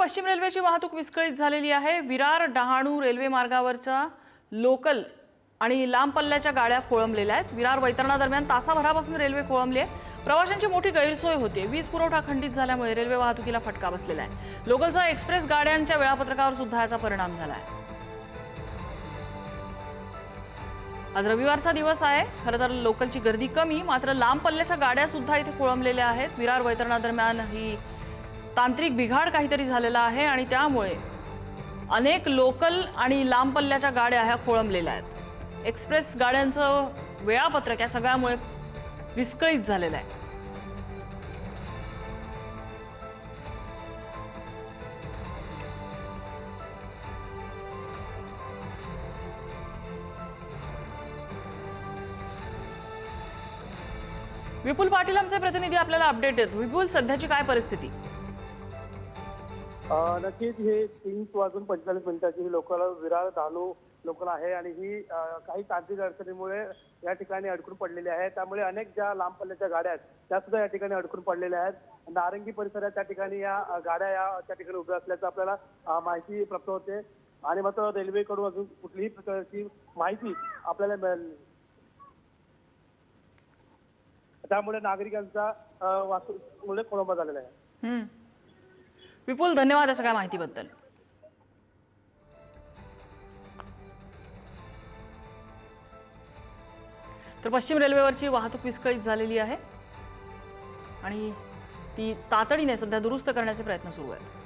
पश्चिम रेल्वेची वाहतूक विस्कळीत झालेली आहे. विरार डहाणू रेल्वे मार्गावरचा लोकल आणि लांब पल्ल्याच्या गाड्या खोळंबलेल्या आहेत. विरार वैतरणा दरम्यान तासाभरापासून रेल्वे खोळंबली आहे. प्रवाशांची मोठी गैरसोय होते वीज पुरवठा खंडित झाल्यामुळे रेल्वे वाहतुकीला फटका बसलेला आहे. लोकलसह एक्सप्रेस गाड्यांच्या वेळापत्रकावर सुद्धा याचा परिणाम झाला आहे. आज रविवारचा दिवस आहे. खरं तर लोकलची गर्दी कमी मात्र लांब पल्ल्याच्या गाड्या सुद्धा इथे खोळंबलेल्या आहेत. विरार वैतरणा दरम्यान ही तांत्रिक बिघाड काहीतरी झालेला आहे आणि त्यामुळे अनेक लोकल आणि लांब पल्ल्याच्या गाड्या ह्या खोळंबलेल्या आहेत. एक्सप्रेस गाड्यांचं वेळापत्रक या सगळ्यामुळे विस्कळीत झालेलं आहे. विपुल पाटील आमचे प्रतिनिधी आपल्याला अपडेट देत. विपुल सध्याची काय परिस्थिती? नक्कीच हे तीन वाजून पंचेचाळीस मिनिटाची ही लोकल विरार धानू लोकल आहे आणि ही काही तांत्रिक अडचणीमुळे या ठिकाणी अडकून पडलेली आहे. त्यामुळे अनेक ज्या लांब पल्ल्याच्या गाड्या आहेत त्या सुद्धा या ठिकाणी अडकून पडलेल्या आहेत. नारंगी परिसरात त्या ठिकाणी या गाड्या या त्या ठिकाणी उभ्या असल्याचं आपल्याला माहिती प्राप्त होते. आणि मात्र रेल्वेकडून अजून कुठलीही प्रकारची माहिती आपल्याला मिळाली नाही. त्यामुळे नागरिकांचा अ, वाहतुकीमुळे खोळंबा झालेला आहे. विपुल धन्यवाद या सगळ्या माहितीबद्दल. तर पश्चिम रेल्वेवरची वाहतूक विस्कळीत झालेली आहे आणि ती तातडीने सध्या दुरुस्त करण्याचे प्रयत्न सुरू आहेत.